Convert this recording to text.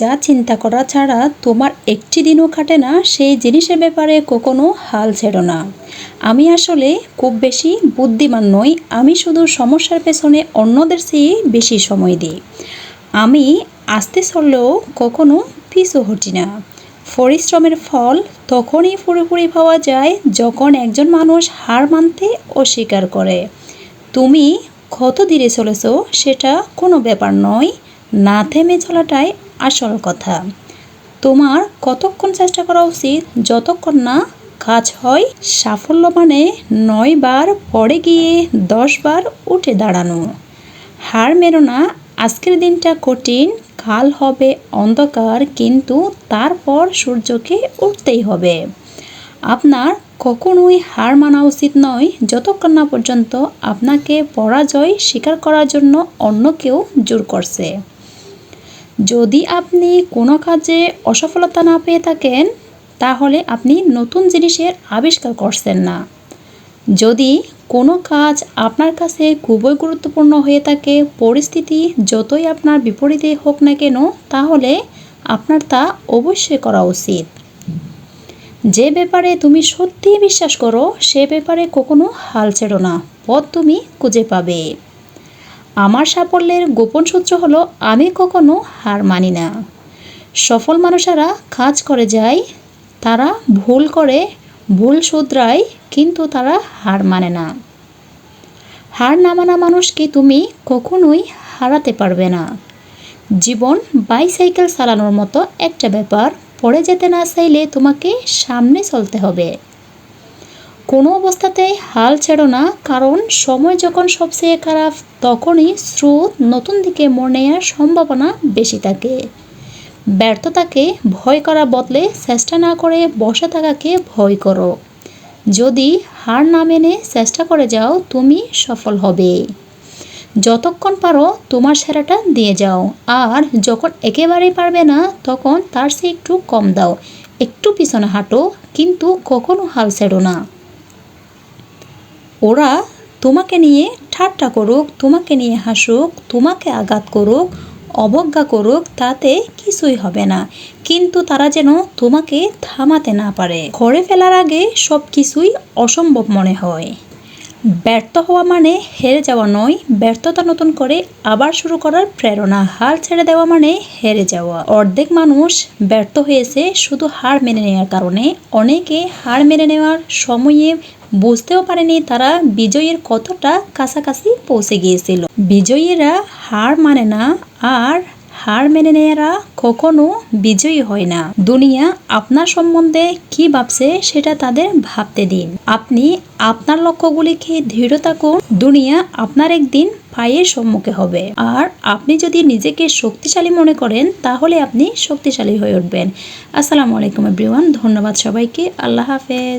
যা চিন্তা করা ছাড়া তোমার একটি দিনও কাটে না, সেই জিনিসের ব্যাপারে কখনো হাল ছেড়ো না। আমি আসলে খুব বেশি বুদ্ধিমান নই, আমি শুধু সমস্যার পেছনে অন্যদের চেয়ে বেশি সময় দিই। আমি আস্তে চললেও কখনো পিছু হটি না। পরিশ্রমের ফল তখনই পুরোপুরি পাওয়া যায় যখন একজন মানুষ হার মানতে অস্বীকার করে। তুমি কত ধীরে চলেছ সেটা কোনো ব্যাপার নয়, না থেমে চলাটাই আসল কথা। তোমার কতক্ষণ চেষ্টা করা উচিত? যতক্ষণ না কাজ হয়, সাফল্য মানে নয় বার পরে গিয়ে দশ বার উঠে দাঁড়ানো। হার মেরো না, আজকের দিনটা কঠিন, কাল হবে অন্ধকার, কিন্তু তারপর সূর্যকে উঠতেই হবে। আপনার কখনোই হার মানা উচিত নয়, যতক্ষণ না পর্যন্ত আপনাকে পরাজয় স্বীকার করার জন্য অন্য কেউ জোর করছে। যদি আপনি কোনো কাজে অসফলতা না পেয়ে থাকেন, তাহলে আপনি নতুন জিনিসের আবিষ্কার করছেন না। যদি কোনো কাজ আপনার কাছে খুবই গুরুত্বপূর্ণ হয়ে থাকে, পরিস্থিতি যতই আপনার বিপরীতে হোক না কেন, তাহলে আপনার তা অবশ্যই করা উচিত। যে ব্যাপারে তুমি সত্যিই বিশ্বাস করো, সে ব্যাপারে কখনো হাল ছেড়ো না। পথ তুমি খুঁজে পাবে। আমার সাফল্যের গোপন সূত্র হলো, আমি কখনো হার মানি না। সফল মানুষেরা কাজ করে যায়, তারা ভুল করে, ভুল শুধরায়, কিন্তু তারা হার মানে না। হার না মানা মানুষকে তুমি কখনোই হারাতে পারবে না। জীবন বাইসাইকেল চালানোর মতো একটা ব্যাপার, পড়ে যেতে না চাইলে তোমাকে সামনে চলতে হবে। কোনো অবস্থাতেই হাল ছেড়ো না, কারণ সময় যখন সবচেয়ে খারাপ, তখনই স্রোত নতুন দিকে মোড় নেওয়ার সম্ভাবনা বেশি থাকে। ব্যর্থতাকে ভয় করা বদলে চেষ্টা না করে বসে থাকাকে ভয় করো। যদি হার না মেনে চেষ্টা করে যাও, তুমি সফল হবে। যতক্ষণ পারো, তোমার সেরাটা দিয়ে যাও। আর যখন একেবারেই পারবে না, তখন তার সে একটু কম দাও। একটু পিছনে হাঁটো, কিন্তু কখনো হাল ছেড়ো না। ওরা তোমাকে নিয়ে ঠাট্টা করুক, তোমাকে নিয়ে হাসুক, তোমাকে আঘাত করুক, অবজ্ঞা করুক, তাতে কিছুই হবে না। কিন্তু তারা যেন তোমাকে থামাতে না পারে। ঘরে ফেলার আগে সব কিছুই অসম্ভব মনে হয়। ব্যর্থ হওয়া মানে হেরে যাওয়া নয়, ব্যর্থতা নতুন করে আবার শুরু করার প্রেরণা। হাল ছেড়ে দেওয়া মানে হেরে যাওয়া। অর্ধেক মানুষ ব্যর্থ হয়েছে শুধু হার মেনে নেওয়ার কারণে। অনেকে হার মেনে নেওয়ার সময়ে বুঝতেও পারেনি তারা বিজয়ের কতটা কাছাকাছি পৌঁছে গিয়েছিল। বিজয়ীরা হার মানে না আর হার মেনে নেয়ারা কখনো বিজয়ী হয় না। দুনিয়া আপনার সম্বন্ধে কি ভাবছে সেটা তাদের ভাবতে দিন। আপনি আপনার লক্ষ্যগুলিকে দৃঢ় থাকুন। দুনিয়া আপনার একদিন পায়ের সম্মুখে হবে। আর আপনি যদি নিজেকে শক্তিশালী মনে করেন, তাহলে আপনি শক্তিশালী হয়ে উঠবেন। আসসালামু আলাইকুম, এভরিওয়ান। ধন্যবাদ সবাইকে। আল্লাহ হাফেজ।